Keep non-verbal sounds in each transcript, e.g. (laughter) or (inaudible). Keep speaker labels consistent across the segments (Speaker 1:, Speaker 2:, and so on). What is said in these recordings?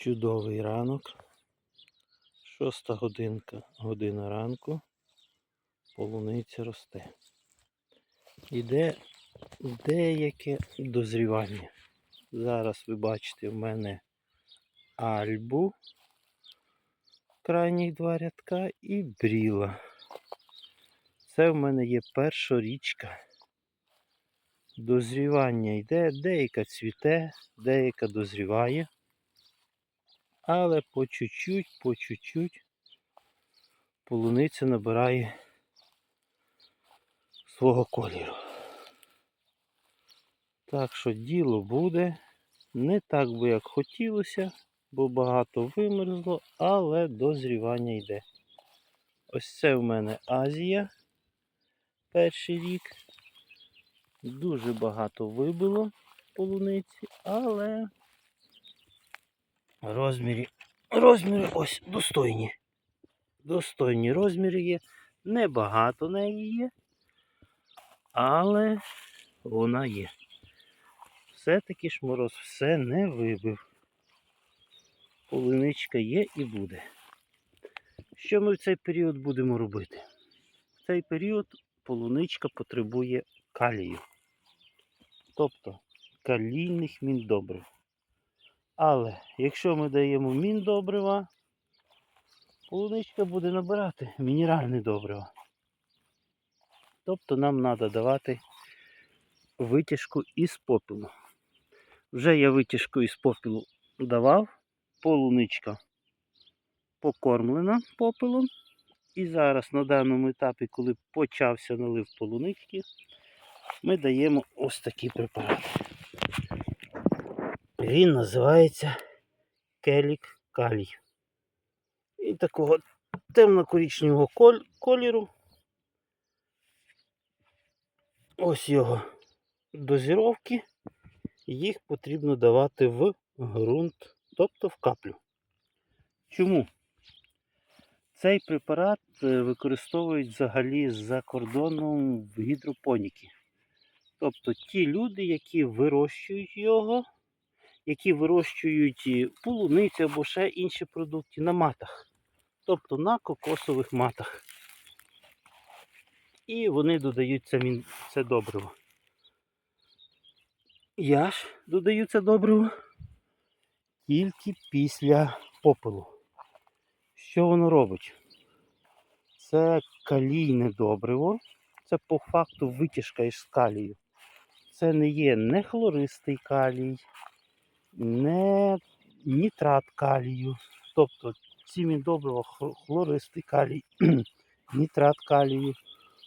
Speaker 1: Чудовий ранок. Шоста годинка, година ранку. Полуниця росте. Іде деяке дозрівання. Зараз ви бачите в мене альбу, крайніх два рядка і бріла. Це в мене є перша річка. Дозрівання йде, деяка цвіте, деяка дозріває. Але по чуть-чуть, по чуть-чуть полуниця набирає свого кольору. Так що діло буде не так би, як хотілося, бо багато вимерзло, але дозрівання йде. Ось це в мене Азія. Перший рік. Дуже багато вибило полуниці, але розмірі, розміри ось достойні. Достойні розміри є. Небагато неї є, але вона є. Все-таки ж мороз все не вибив. Полуничка є і буде. Що ми в цей період будемо робити? В цей період полуничка потребує калію. Тобто калійних міндобрив. Але якщо ми даємо міндобрива, полуничка буде набирати мінеральне добриво. Тобто нам треба давати витяжку із попелу. Вже я витяжку із попелу давав, полуничка покормлена попелом. І зараз на даному етапі, коли почався налив полунички, ми даємо ось такий препарат. Він називається келік калій. І такого темно-коричневого кольору. Ось його дозіровки. Їх потрібно давати в ґрунт, тобто в каплю. Чому? Цей препарат е, використовують взагалі за кордоном в гідропоніки. Тобто ті люди, які вирощують його, які вирощують і полуницю або ще інші продукти на матах. Тобто на кокосових матах. І вони додають це, це добриво. Я ж додаю це добриво тільки після попелу. Що воно робить? Це калійне добриво. Це по факту витяжка із калію. Це не є не хлористий калій, не нітрат калію. Тобто ці міндобрива хл- хлористий калій, (clears throat) нітрат калію.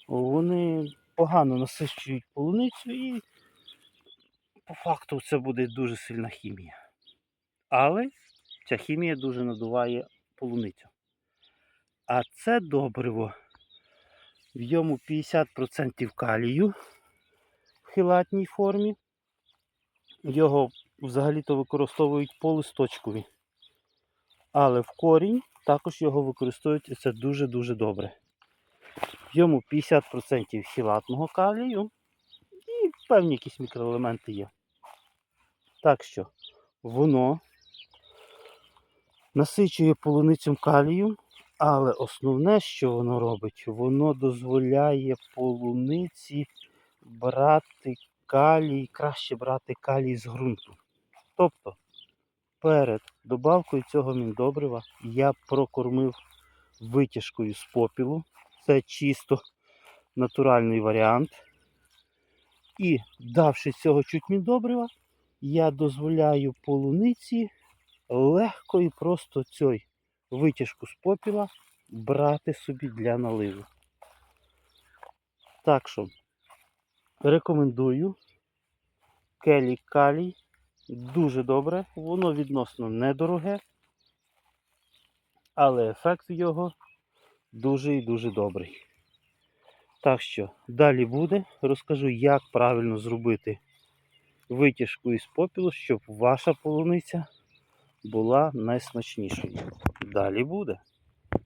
Speaker 1: Вони погано насичують полуницю і по факту це буде дуже сильна хімія. Але ця хімія дуже надуває полуницю. А це добриво. В йому 50% калію в хилатній формі. Його взагалі-то використовують по листочкові. Але в корінь також його використовують і це дуже-дуже добре. Йому 50% хілатного калію і певні якісь мікроелементи є. Так що воно насичує полуницю калію, але основне, що воно робить, воно дозволяє полуниці брати калій, краще брати калій з ґрунту. Тобто перед добавкою цього міндобрива я прокормив витяжкою з попілу. Це чисто натуральний варіант. І давши цього чуть міндобрива, я дозволяю полуниці легко і просто цей витяжку з попіла брати собі для наливу. Так що рекомендую келі калій. Дуже добре, воно відносно недороге, але ефект його дуже і дуже добрий. Так що далі буде. Розкажу, як правильно зробити витяжку із попілу, щоб ваша полуниця була найсмачнішою. Далі буде.